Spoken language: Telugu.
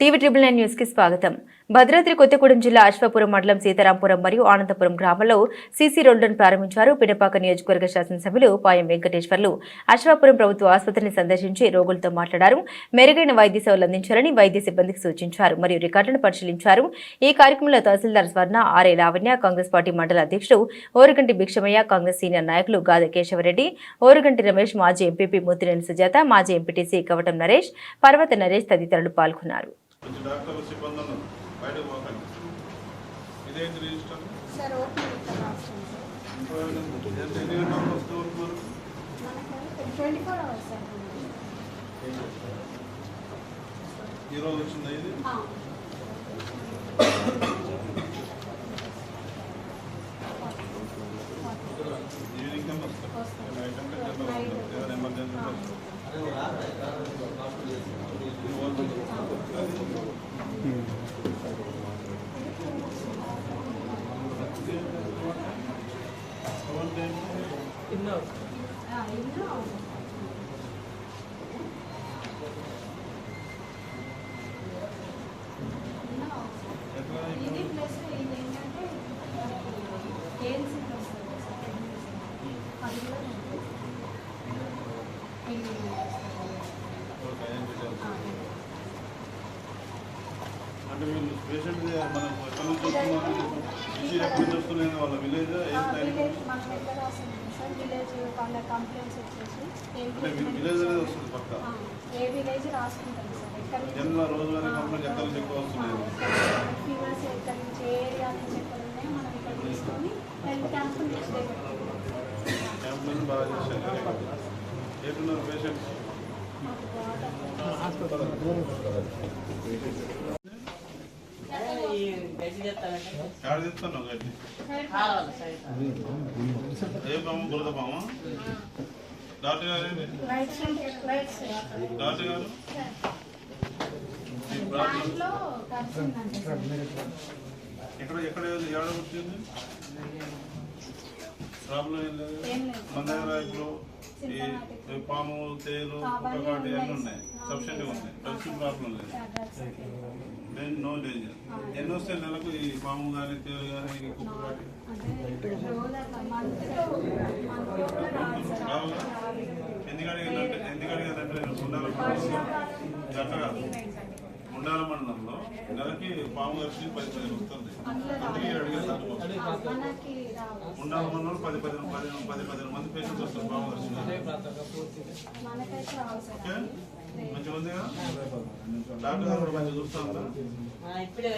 టీవీ ట్రిబుల్ నైన్ న్యూస్కి స్వాగతం. భద్రాద్రి కొత్తగూడెం జిల్లా అశ్వపురం మండలం సీతారాంపురం మరియు ఆనందపురం గ్రామంలో సీసీ రోడ్లను ప్రారంభించారు పిడపాక నియోజకవర్గ శాసనసభ్యులు పాయం వెంకటేశ్వర్లు. అశ్వాపురం ప్రభుత్వ ఆసుపత్రిని సందర్శించి రోగులతో మాట్లాడారు. మెరుగైన వైద్య సేవలు అందించాలని వైద్య సిబ్బందికి సూచించారు మరియు రికార్డులను పరిశీలించారు. ఈ కార్యక్రమంలో తహసీల్దార్ స్వర్ణ ఆర్ఏ లావణ్య కాంగ్రెస్ పార్టీ మండల అధ్యక్షుడు ఓరుగంటి భిక్షమయ్య కాంగ్రెస్ సీనియర్ నాయకులు గాద కేశవరెడ్డి ఓరుగంటి రమేష్ మాజీ ఎంపీపీ ముత్తినేని సుజాత మాజీ ఎంపీటీసీ కవటం నరేష్ పర్వత నరేష్ తదితరులు పాల్గొన్నారు. కొంచెం డాక్టర్లు సిబ్బంది ఉన్నారు బయటకు పోకండి ఇదేంటి రిజిస్టర్. సార్ ఓపెన్ ఇక్కడ రాస్తుంది సార్ ఎంత ఎన్ని గంటలకు వస్తూ ఉంటున్నారు మనకు ట్వంటీ ఫోర్ అవర్స్ సార్ ఈ రోజు వచ్చిందా ఇది? ఇది ప్లస్ ఇది ఏంటంటే వస్తుంది సార్ అది కూడా అంటే వీళ్ళు పేషెంట్ మనం ఎక్కడి నుంచి వస్తున్నాయి వాళ్ళ విలేజ్ ఏం విలేజ్ వాళ్ళ కంప్లైంట్స్ వచ్చేసి ఏం విలేజ్ అనేది వస్తుంది పక్క. ఆ, ఏ విలేజ్ రాసుకుంటాం సార్? ఎక్కడి నుంచి జనరల్ రోజువారీ కంప్లైంట్ ఎక్కడి నుంచి ఎక్కువ వస్తున్నాయి. ఫీవర్స్ ఎక్కడి నుంచి ఏ ఏరియా నుంచి ఎక్కడ ఉన్నాయో మనం ఇక్కడ తీసుకొని health camp next day camp doctor గారు డాక్టర్ గారు? ఎక్కడ ఎక్కడ ఏడ వచ్చింది ప్రాబ్లం ఏం లేదు. ఏం లేదు. మన దగ్గర ఇప్పుడు ఈ పాము తేలు కుక్కకాటి అన్నీ ఉన్నాయి. సఫిషియెంట్గా ఉన్నాయి. డ్రగ్స్ ప్రాబ్లం లేదు నో డేంజర్ ఎన్ని వస్తాయి నెలకు ఈ పాము కానీ తేలు కానీ ఈ కుక్కకాటి అంటే రోజు అట్లా మంత్ మంత్లో కూడా రాదు సార్ రావుగా ఎందుకు అడిగిందంటే ఎందుకు అడిగిందంటే నేను ఉండాల జట్ట కాదు ఉండాల మండలంలో నెలకి పాము ఖర్చు పది పదిహేను వస్తుంది అందుకే రావు ఉండాల మండలంలో పది పదిహేను పదిహేను పది పదిహేను మంది పేషెంట్స్ వస్తారు పాము డాక్టర్ గారు మంచిగా చూస్తా ఇప్పుడే